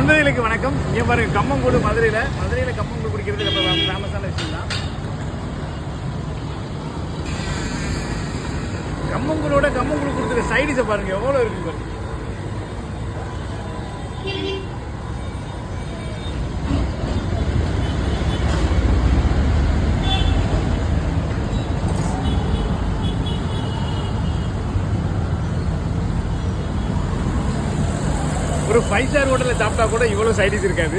நண்பர்களுக்கு வணக்கம். இங்கே பாருங்க கம்மங்கூடு மதுரையில். மதுரையில் கம்மங்கூடு குடிக்கிறது ரொம்ப ஃபேமஸான விஷயம் தான் கம்மங்கூடோட கம்மங்கூடு கொடுத்துருக்க சைடிஸை பாருங்க எவ்வளோ இருக்கு பாருங்க. ஒரு ஃபைவ் ஸ்டார் ஹோட்டலில் சாப்பிட்டா கூட இவ்வளோ சைடிஸ் இருக்காது.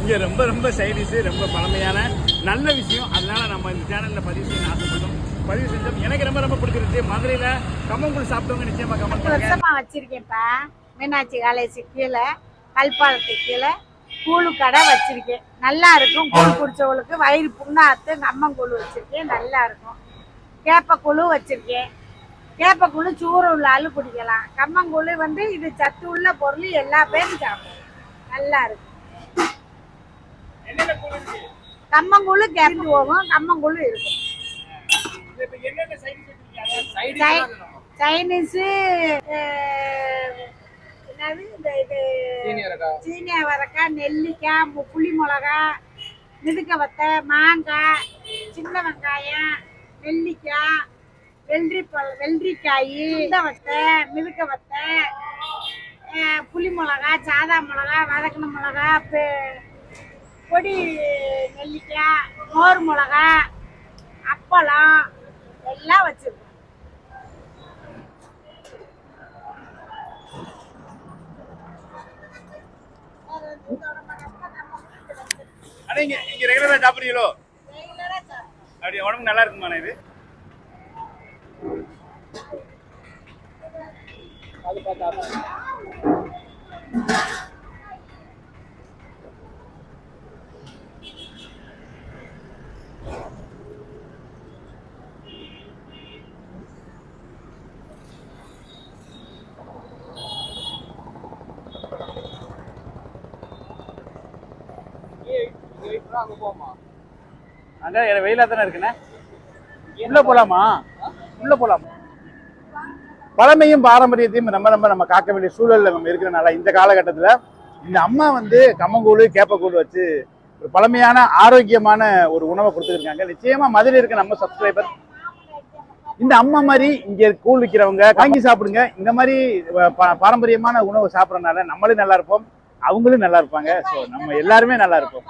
இங்கே ரொம்ப ரொம்ப சைடிஸு ரொம்ப பழமையான நல்ல விஷயம். அதனால நம்ம இந்த சேனலில் பதிவு செய்ய ஆசைப்பட்டோம். பதிவு செஞ்சோம். எனக்கு ரொம்ப ரொம்ப பிடிச்சிருச்சு மதுரையில் கம்மங்கூழ் சாப்பிட்டவங்க நிச்சயமாக கமெண்ட் பத்து பண்ணுங்க. வருஷமா வச்சிருக்கேன்ப்பா. மீனாட்சி காலேஜ் கீழே கல்பாலத்து கீழே கூழு கடை வச்சிருக்கேன். நல்லா இருக்கும். கூழ் குடிச்சவங்களுக்கு வயிறு புண்ணாத்து கம்மங்கூழ் வச்சிருக்கேன். நல்லா இருக்கும். கேப்பக்கூழு வச்சிருக்கேன். கேப்பக்கூழு சூறு உள்ள ஆளு குடிக்கலாம் கம்மங்கூழ் வந்து இது சத்து உள்ள பொருள் எல்லா பேரும் சாப்பிடும். நல்லா இருக்கும். இருக்கு? கம்மங்கூழ் கேட்டு போகும் கம்மங்கூழ் இருக்கும். சைனீஸு என்னது? இந்த இது சீனி அவரைக்காய். நெல்லிக்காய் புளி மிளகா மிதுக்க வத்தை மாங்காய் சின்ன வெங்காயம் நெல்லிக்காய் வெள்ளரி பழ வெள்ளரிக்காய் இந்த வத்தை மிதுக்க வத்தை புளி மிளகா சாதா மிளகா வதக்கின மிளகா பொடி நெல்லிக்காய் மோர் மிளகா அப்பளம் எல்லாம் வச்சிருக்கோம். ஆனால் இங்கே இங்கே ரெகுலரா சாப்பிட்றீங்களோ? அப்படியே உடம்பு நல்லா இருக்குமாண்ணா இது? அங்கே வெயிலாக தானே இருக்குண்ணே. உள்ள போலாமா? உள்ள போலாமா? பழமையும் பாரம்பரியத்தையும் நம்ம நம்ம நம்ம காக்க வேண்டிய சூழல்ல நம்ம இருக்கிறனால இந்த காலகட்டத்தில் இந்த அம்மா வந்து கம்மங்கூழ் கேப்பக்கூழ் வச்சு ஒரு பழமையான ஆரோக்கியமான ஒரு உணவை கொடுத்துருக்காங்க. நிச்சயமா மதுரை இருக்க நம்ம சப்ஸ்கிரைபர் இந்த அம்மா மாதிரி இங்க கூழ் விற்கிறவங்க வாங்கி சாப்பிடுங்க. இந்த மாதிரி பாரம்பரியமான உணவு சாப்பிட்றதுனால நம்மளும் நல்லா இருப்போம் அவங்களும் நல்லா இருப்பாங்க. ஸோ நம்ம எல்லாருமே நல்லா இருப்போம்.